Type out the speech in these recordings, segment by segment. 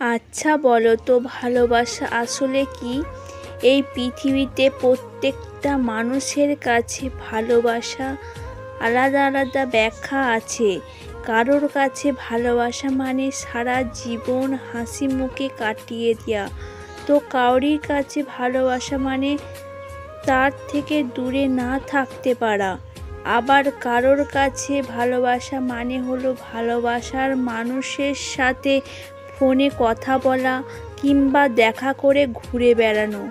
আচ্ছা বলো তো, ভালোবাসা আসলে কি? এই পৃথিবীতে প্রত্যেকটা মানুষের কাছে ভালোবাসা আলাদা আলাদা ব্যাখ্যা আছে। কারোর কাছে ভালোবাসা মানে সারা জীবন হাসি মুখে কাটিয়ে দেওয়া তো কাউরির কাছে ভালোবাসা মানে তার থেকে দূরে না থাকতে পারা। আবার কারোর কাছে ভালোবাসা মানে হলো ভালোবাসার মানুষের সাথে ফোনে কথা বলা কিংবা দেখা করে ঘুরে বেড়ানো।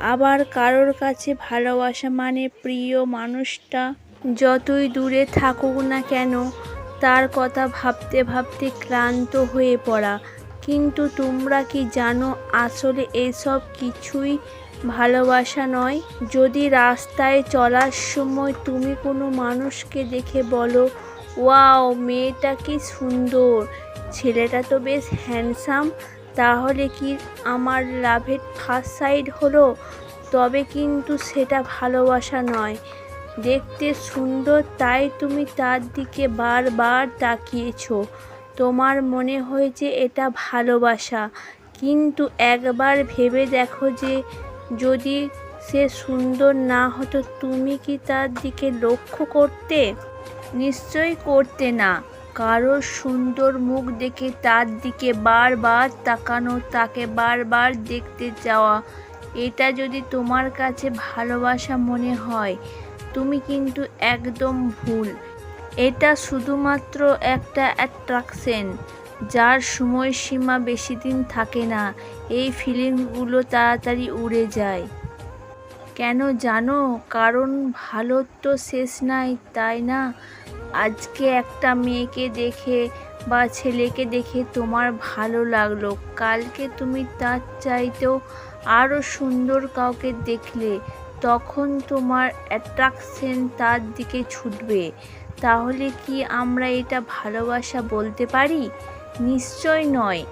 আবার কারোর কাছে ভালোবাসা মানে প্রিয় মানুষটা যতই দূরে থাকুক না কেন, তার কথা ভাবতে ভাবতে ক্লান্ত হয়ে পড়া। কিন্তু তোমরা কি জানো, আসলে এসব কিছুই ভালোবাসা নয়? যদি রাস্তায় চলার সময় তুমি কোনো মানুষকে দেখে বলো, ওয়াও, মেয়েটা কি সুন্দর। ছেলেটা তো বেশ হ্যান্ডসাম তাহলে কি আমার লাভের ফার্স্ট সাইড হলো? তবে কিন্তু সেটা ভালোবাসা নয়। দেখতে সুন্দর, তাই তুমি তার দিকে বারবার তাকিয়েছো। তোমার মনে হয়েছে এটা ভালোবাসা। কিন্তু একবার ভেবে দেখো যে যদি সে সুন্দর না হতো, তুমি কি তার দিকে লক্ষ্য করতে? নিশ্চয়ই করতে না। কারোর সুন্দর মুখ দেখে তার দিকে বারবার তাকানো, তাকে বারবার দেখতে যাওয়া এটা যদি তোমার কাছে ভালোবাসা মনে হয়, তুমি কিন্তু একদম ভুল। এটা শুধুমাত্র একটা অ্যাট্রাকশন যার সময়সীমা বেশি দিন থাকে না, এই ফিলিংসগুলো তাড়াতাড়ি উড়ে যায়। কেন জানো? কারণ ভালো তো শেষ নাই, তাই না? আজকে একটা মেয়েকে দেখে বা ছেলেকে দেখে তোমার ভালো লাগল। কালকে তুমি তার চাইতেও আরও সুন্দর কাউকে দেখলে, তখন তোমার অ্যাট্রাকশন তার দিকে ছুটবে। তাহলে কি আমরা এটা ভালোবাসা বলতে পারি? নিশ্চয় নয়।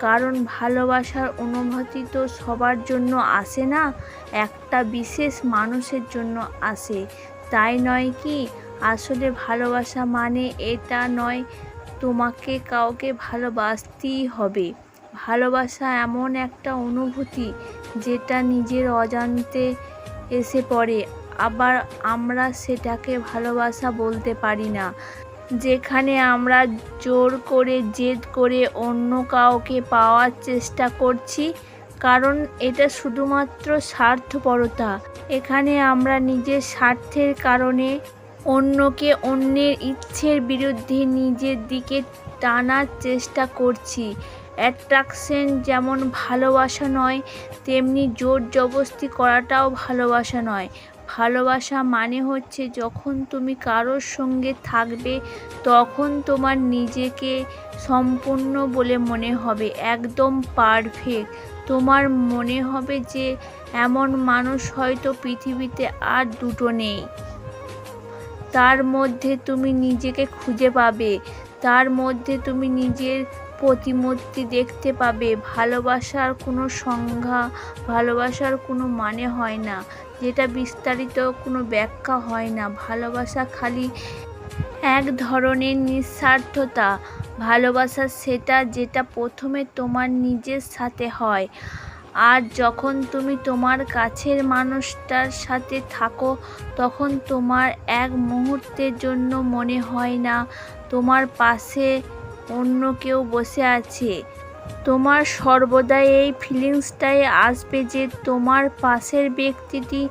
কারণ ভালোবাসার অনুভূতি তো সবার জন্য আসে না, একটা বিশেষ মানুষের জন্য আসে। তাই নয় কি? আসলে ভালোবাসা মানে এটা নয়, তোমাকে কাউকে ভালোবাসতেই হবে। ভালোবাসা এমন একটা অনুভূতি যেটা নিজের অজান্তে এসে পড়ে, আবার আমরা সেটাকে ভালোবাসা বলতে পারি না। যেখানে আমরা জোর করে জেদ করে অন্য কাউকে পাওয়ার চেষ্টা করছি, কারণ এটা শুধুমাত্র স্বার্থপরতা। এখানে আমরা নিজের স্বার্থের কারণে অন্যকে অন্যের ইচ্ছের বিরুদ্ধে নিজের দিকে টানার চেষ্টা করছি। অ্যাট্রাকশন যেমন ভালোবাসা নয়, তেমনি জোর জবস্তি করাটাও ভালোবাসা নয়। ভালোবাসা মানে হচ্ছে যখন তুমি কারোর সঙ্গে থাকবে, তখন তোমার নিজেকে সম্পূর্ণ বলে মনে হবে, একদম পারফেক্ট। তোমার মনে হবে যে, এমন মানুষ হয়তো পৃথিবীতে আর দুটো নেই। তার মধ্যে তুমি নিজেকে খুঁজে পাবে। তার মধ্যে তুমি নিজের প্রতিমূর্তি দেখতে পাবে। ভালোবাসার কোনো সংজ্ঞা, ভালোবাসার কোনো মানে হয় না। যেটা বিস্তারিত কোনো ব্যাখ্যা হয় না। ভালোবাসা খালি এক ধরনের নিঃস্বার্থতা। ভালোবাসা সেটা যেটা প্রথমে তোমার নিজের সাথে হয়। আর যখন তুমি তোমার কাছের মানুষটার সাথে থাকো, তখন তোমার এক মুহূর্তের জন্য মনে হয় না তোমার পাশে অন্য কেউ বসে আছে। তোমার সর্বদাই এই ফিলিংসটাই আসবে যে তোমার পাশের ব্যক্তিটি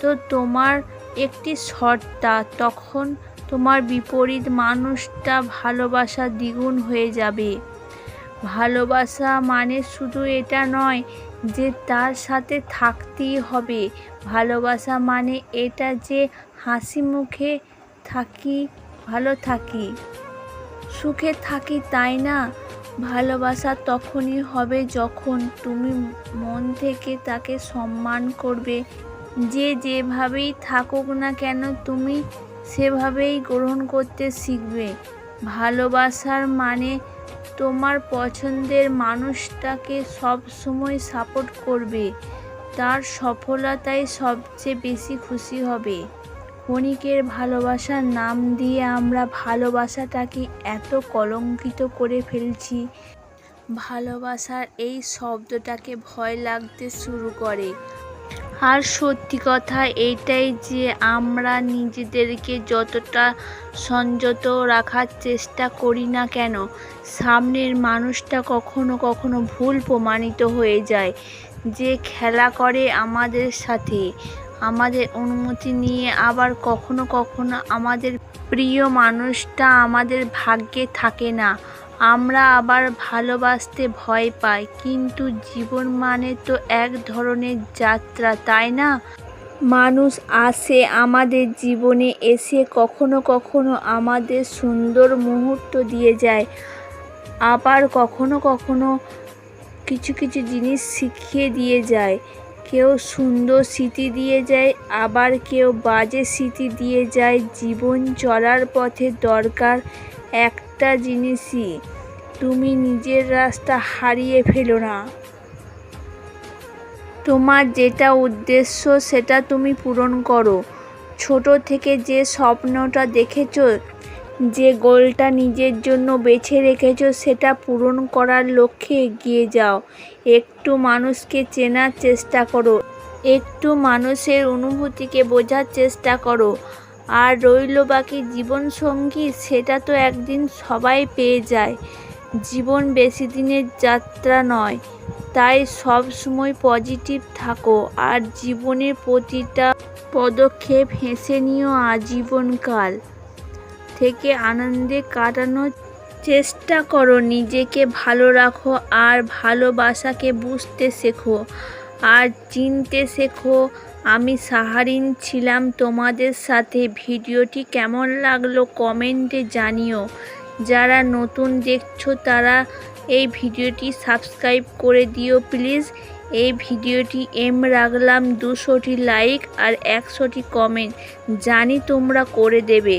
তো তোমার একটি সত্তা তখন তোমার বিপরীত মানুষটা ভালোবাসা দ্বিগুণ হয়ে যাবে। ভালোবাসা মানে শুধু এটা নয় যে তার সাথে থাকতেই হবে। ভালোবাসা মানে এটা যে হাসি মুখে থাকি, ভালো থাকি, সুখে থাকি তাই না? ভালোবাসা তখনই হবে যখন তুমি মন থেকে তাকে সম্মান করবে। যে যেভাবেই থাকুক না কেন তুমি সেভাবেই গ্রহণ করতে শিখবে। ভালোবাসার মানে তোমার পছন্দের মানুষটাকে সব সময় সাপোর্ট করবে। তার সফলতায় সবচেয়ে বেশি খুশি হবে। ক্ষণিকের ভালোবাসার নাম দিয়ে আমরা ভালোবাসাটাকে এত কলঙ্কিত করে ফেলছি। ভালোবাসার এই শব্দটাকে ভয় লাগতে শুরু করে। আর সত্যি কথা এইটাই যে আমরা নিজেদেরকে যতটা সংযত রাখার চেষ্টা করি না কেন, সামনের মানুষটা কখনো কখনো ভুল প্রমাণিত হয়ে যায়। যে খেলা করে আমাদের সাথে, আমাদের অনুমতি নিয়ে আবার কখনো কখনো আমাদের প্রিয় মানুষটা আমাদের ভাগ্যে থাকে না। আমরা আবার ভালোবাসতে ভয় পাই, কিন্তু জীবন মানে তো এক ধরনের যাত্রা, তাই না? মানুষ আসে আমাদের জীবনে, এসে কখনো কখনো আমাদের সুন্দর মুহূর্ত দিয়ে যায়। আবার কখনো কখনো কিছু কিছু জিনিস শিখিয়ে দিয়ে যায়। কেউ সুন্দর স্মৃতি দিয়ে যায়, আবার কেউ বাজে স্মৃতি দিয়ে যায়। জীবন চলার পথে দরকার একটা জিনিসই, তুমি নিজের রাস্তা হারিয়ে ফেলো না। তোমার যেটা উদ্দেশ্য, সেটা তুমি পূরণ করো। ছোট থেকে যে স্বপ্নটা দেখেছ, যে গোলটা নিজের জন্য বেছে রেখেছ, সেটা পূরণ করার লক্ষ্যে এগিয়ে যাও। একটু মানুষকে চেনার চেষ্টা করো। একটু মানুষের অনুভূতিকে বোঝার চেষ্টা করো। আর রইল বাকি জীবনসঙ্গী, সেটা তো একদিন সবাই পেয়ে যায়। জীবন বেশি দিনের যাত্রা নয়, তাই সব সময় পজিটিভ থাকো। আর জীবনের প্রতিটা পদক্ষেপ হেসে নিও আজীবনকাল থেকে আনন্দে কাটানোর চেষ্টা করো, নিজেকে ভালো রাখো আর ভালোবাসাকে বুঝতে শেখো। আর চিনতে শেখো আমি সাহারিন ছিলাম তোমাদের সাথে। ভিডিওটি কেমন লাগল কমেন্টে জানিও। যারা নতুন দেখছ, তারা এই ভিডিওটি সাবস্ক্রাইব করে দিও প্লিজ। এই ভিডিওটি এম রাখলাম দুশোটি লাইক আর একশোটি কমেন্ট। জানি তোমরা করে দেবে।